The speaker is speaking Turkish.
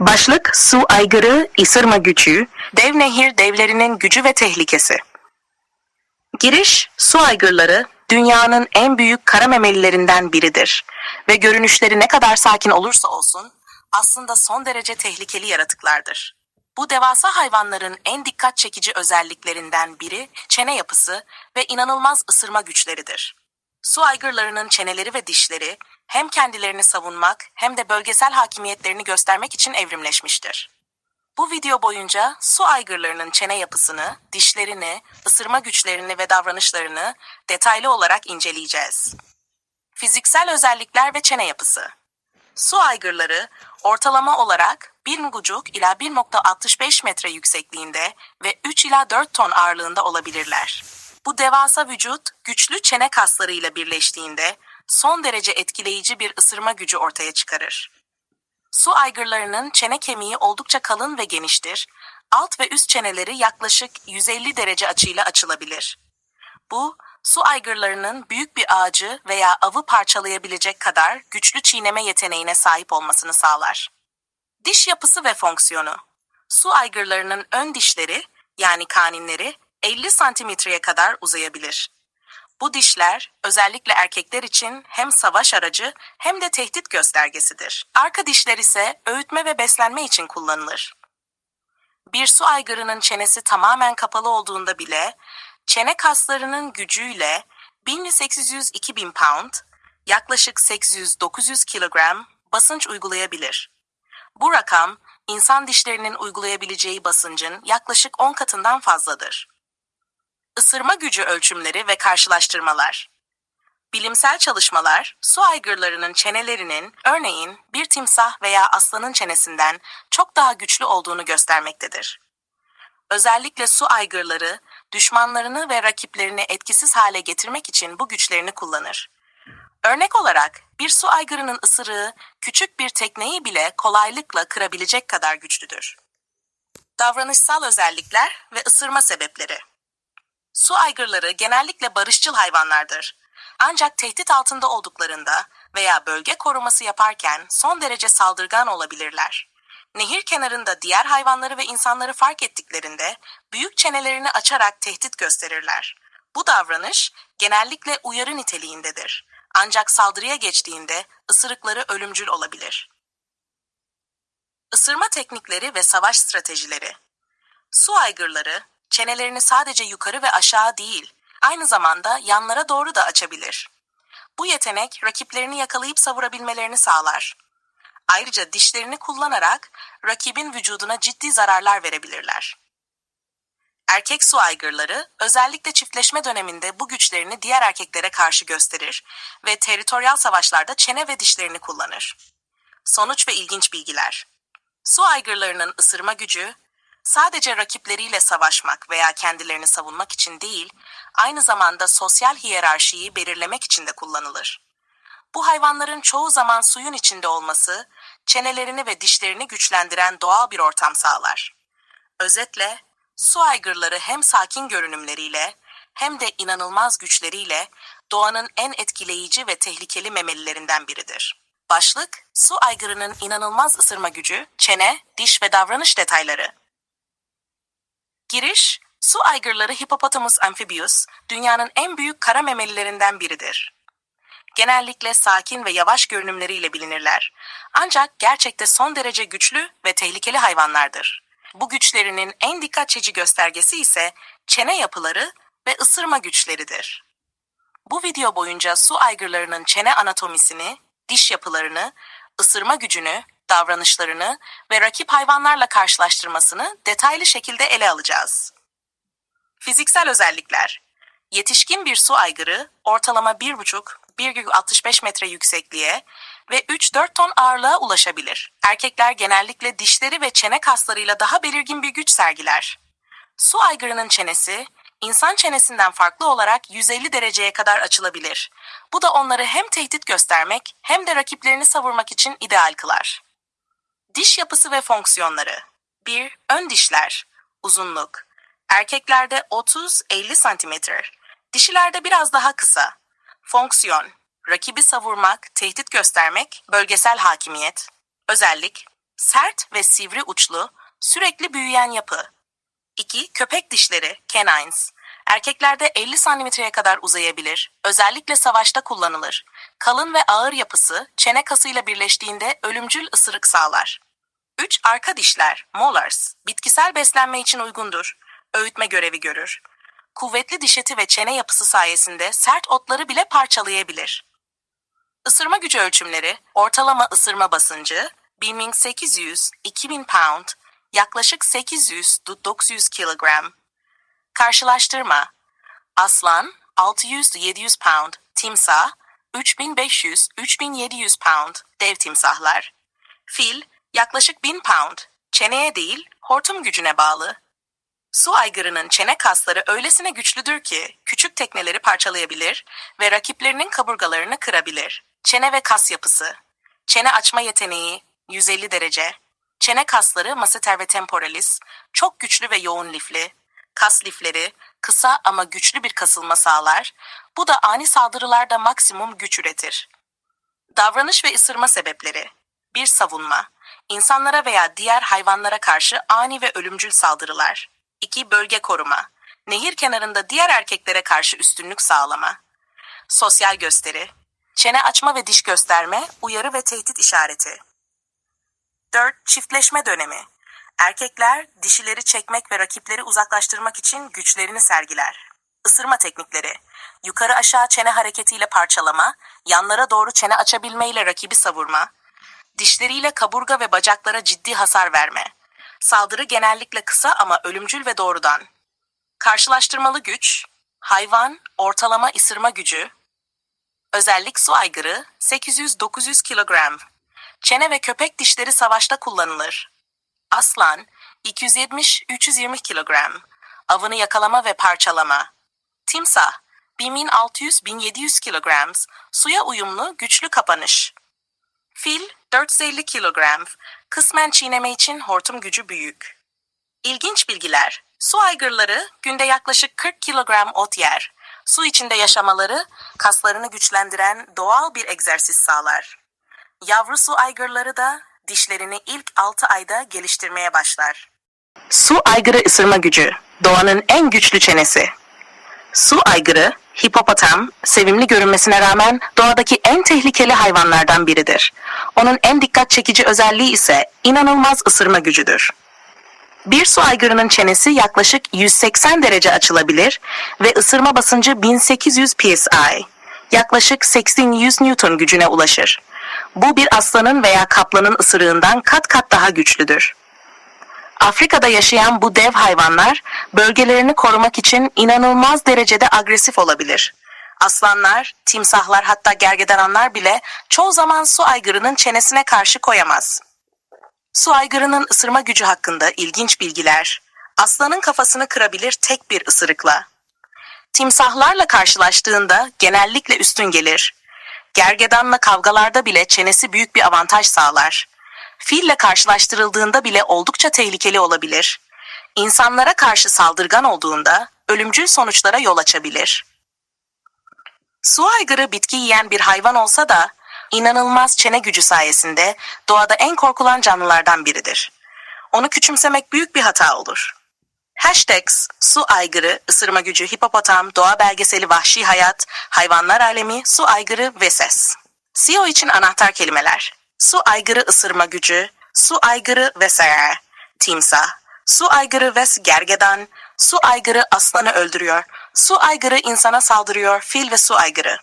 Başlık su aygırı, ısırma gücü, dev nehir devlerinin gücü ve tehlikesi. Giriş, su aygırları dünyanın en büyük kara memelilerinden biridir ve görünüşleri ne kadar sakin olursa olsun aslında son derece tehlikeli yaratıklardır. Bu devasa hayvanların en dikkat çekici özelliklerinden biri çene yapısı ve inanılmaz ısırma güçleridir. Su aygırlarının çeneleri ve dişleri hem kendilerini savunmak hem de bölgesel hakimiyetlerini göstermek için evrimleşmiştir. Bu video boyunca su aygırlarının çene yapısını, dişlerini, ısırma güçlerini ve davranışlarını detaylı olarak inceleyeceğiz. Fiziksel özellikler ve çene yapısı. Su aygırları ortalama olarak 1,5 ila 1,65 metre yüksekliğinde ve 3 ila 4 ton ağırlığında olabilirler. Bu devasa vücut güçlü çene kaslarıyla birleştiğinde son derece etkileyici bir ısırma gücü ortaya çıkarır. Su aygırlarının çene kemiği oldukça kalın ve geniştir. Alt ve üst çeneleri yaklaşık 150 derece açıyla açılabilir. Bu, su aygırlarının büyük bir ağacı veya avı parçalayabilecek kadar güçlü çiğneme yeteneğine sahip olmasını sağlar. Diş yapısı ve fonksiyonu. Su aygırlarının ön dişleri, yani kaninleri, 50 santimetreye kadar uzayabilir. Bu dişler özellikle erkekler için hem savaş aracı hem de tehdit göstergesidir. Arka dişler ise öğütme ve beslenme için kullanılır. Bir su aygırının çenesi tamamen kapalı olduğunda bile çene kaslarının gücüyle 1800-2000 pound, yaklaşık 800-900 kilogram basınç uygulayabilir. Bu rakam insan dişlerinin uygulayabileceği basıncın yaklaşık 10 katından fazladır. Isırma gücü ölçümleri ve karşılaştırmalar. Bilimsel çalışmalar, su aygırlarının çenelerinin örneğin bir timsah veya aslanın çenesinden çok daha güçlü olduğunu göstermektedir. Özellikle su aygırları, düşmanlarını ve rakiplerini etkisiz hale getirmek için bu güçlerini kullanır. Örnek olarak bir su aygırının ısırığı küçük bir tekneyi bile kolaylıkla kırabilecek kadar güçlüdür. Davranışsal özellikler ve ısırma sebepleri. Su aygırları genellikle barışçıl hayvanlardır. Ancak tehdit altında olduklarında veya bölge koruması yaparken son derece saldırgan olabilirler. Nehir kenarında diğer hayvanları ve insanları fark ettiklerinde büyük çenelerini açarak tehdit gösterirler. Bu davranış genellikle uyarı niteliğindedir. Ancak saldırıya geçtiğinde ısırıkları ölümcül olabilir. Isırma teknikleri ve savaş stratejileri. Su aygırları çenelerini sadece yukarı ve aşağı değil, aynı zamanda yanlara doğru da açabilir. Bu yetenek rakiplerini yakalayıp savurabilmelerini sağlar. Ayrıca dişlerini kullanarak rakibin vücuduna ciddi zararlar verebilirler. Erkek su aygırları özellikle çiftleşme döneminde bu güçlerini diğer erkeklere karşı gösterir ve teritoryal savaşlarda çene ve dişlerini kullanır. Sonuç ve ilginç bilgiler. Su aygırlarının ısırma gücü sadece rakipleriyle savaşmak veya kendilerini savunmak için değil, aynı zamanda sosyal hiyerarşiyi belirlemek için de kullanılır. Bu hayvanların çoğu zaman suyun içinde olması, çenelerini ve dişlerini güçlendiren doğal bir ortam sağlar. Özetle, su aygırları hem sakin görünümleriyle hem de inanılmaz güçleriyle doğanın en etkileyici ve tehlikeli memelilerinden biridir. Başlık, su aygırının inanılmaz ısırma gücü, çene, diş ve davranış detayları. Giriş, su aygırları Hippopotamus amphibius, dünyanın en büyük kara memelilerinden biridir. Genellikle sakin ve yavaş görünümleriyle bilinirler. Ancak gerçekte son derece güçlü ve tehlikeli hayvanlardır. Bu güçlerinin en dikkat çekici göstergesi ise çene yapıları ve ısırma güçleridir. Bu video boyunca su aygırlarının çene anatomisini, diş yapılarını, ısırma gücünü davranışlarını ve rakip hayvanlarla karşılaştırmasını detaylı şekilde ele alacağız. Fiziksel özellikler Yetişkin bir su aygırı ortalama 1,5-1,65 metre yüksekliğe ve 3-4 ton ağırlığa ulaşabilir. Erkekler genellikle dişleri ve çene kaslarıyla daha belirgin bir güç sergiler. Su aygırının çenesi, insan çenesinden farklı olarak 150 dereceye kadar açılabilir. Bu da onları hem tehdit göstermek hem de rakiplerini savurmak için ideal kılar. Diş yapısı ve fonksiyonları. 1. Ön dişler. Uzunluk. Erkeklerde 30-50 cm. Dişilerde biraz daha kısa. Fonksiyon. Rakibi savurmak, tehdit göstermek, bölgesel hakimiyet. Özellik. Sert ve sivri uçlu, sürekli büyüyen yapı. 2. Köpek dişleri, canines. Erkeklerde 50 santimetreye kadar uzayabilir. Özellikle savaşta kullanılır. Kalın ve ağır yapısı çene kasıyla birleştiğinde ölümcül ısırık sağlar. 3. Arka dişler, molars. Bitkisel beslenme için uygundur. Öğütme görevi görür. Kuvvetli diş eti ve çene yapısı sayesinde sert otları bile parçalayabilir. Isırma gücü ölçümleri, ortalama ısırma basıncı 1800-2000 pound, yaklaşık 800-900 kilogram. Karşılaştırma, aslan 600-700 pound, timsah 3500-3700 pound, dev timsahlar. Fil yaklaşık 1000 pound, çeneye değil hortum gücüne bağlı. Su aygırının çene kasları öylesine güçlüdür ki küçük tekneleri parçalayabilir ve rakiplerinin kaburgalarını kırabilir. Çene ve kas yapısı. Çene açma yeteneği 150 derece. Çene kasları masseter ve temporalis çok güçlü ve yoğun lifli. Kas lifleri kısa ama güçlü bir kasılma sağlar. Bu da ani saldırılarda maksimum güç üretir. Davranış ve ısırma sebepleri. 1. Savunma. İnsanlara veya diğer hayvanlara karşı ani ve ölümcül saldırılar. 2. Bölge koruma. Nehir kenarında diğer erkeklere karşı üstünlük sağlama. Sosyal gösteri. Çene açma ve diş gösterme, uyarı ve tehdit işareti. 4. Çiftleşme dönemi. Erkekler dişileri çekmek ve rakipleri uzaklaştırmak için güçlerini sergiler. Isırma teknikleri. Yukarı aşağı çene hareketiyle parçalama, yanlara doğru çene açabilmeyle rakibi savurma, dişleriyle kaburga ve bacaklara ciddi hasar verme. Saldırı genellikle kısa ama ölümcül ve doğrudan. Karşılaştırmalı güç, hayvan, ortalama ısırma gücü, özellik su aygırı 800-900 kilogram. Çene ve köpek dişleri savaşta kullanılır. Aslan 270-320 kilogram. Avını yakalama ve parçalama. Timsah 1600-1700 kilogram. Suya uyumlu, güçlü kapanış. Fil 450 kilogram. Kısmen çiğneme için hortum gücü büyük. İlginç bilgiler. Su aygırları günde yaklaşık 40 kilogram ot yer. Su içinde yaşamaları kaslarını güçlendiren doğal bir egzersiz sağlar. Yavru su aygırları da dişlerini ilk 6 ayda geliştirmeye başlar. Su aygırı ısırma gücü, doğanın en güçlü çenesi. Su aygırı, hipopotam, sevimli görünmesine rağmen doğadaki en tehlikeli hayvanlardan biridir. Onun en dikkat çekici özelliği ise inanılmaz ısırma gücüdür. Bir su aygırının çenesi yaklaşık 180 derece açılabilir ve ısırma basıncı 1800 psi, yaklaşık 8100 Newton gücüne ulaşır. Bu bir aslanın veya kaplanın ısırığından kat kat daha güçlüdür. Afrika'da yaşayan bu dev hayvanlar bölgelerini korumak için inanılmaz derecede agresif olabilir. Aslanlar, timsahlar hatta gergedanlar bile çoğu zaman su aygırının çenesine karşı koyamaz. Su aygırının ısırma gücü hakkında ilginç bilgiler. Aslanın kafasını kırabilir tek bir ısırıkla. Timsahlarla karşılaştığında genellikle üstün gelir. Gergedanla kavgalarda bile çenesi büyük bir avantaj sağlar. Fille karşılaştırıldığında bile oldukça tehlikeli olabilir. İnsanlara karşı saldırgan olduğunda ölümcül sonuçlara yol açabilir. Su aygırı bitki yiyen bir hayvan olsa da inanılmaz çene gücü sayesinde doğada en korkulan canlılardan biridir. Onu küçümsemek büyük bir hata olur. Hashtags, su aygırı, ısırma gücü, hipopotam, doğa belgeseli, vahşi hayat, hayvanlar alemi, su aygırı ve ses. SEO için anahtar kelimeler. Su aygırı ısırma gücü, su aygırı ve seher, timsah, su aygırı ve gergedan, su aygırı aslanı öldürüyor, su aygırı insana saldırıyor, fil ve su aygırı.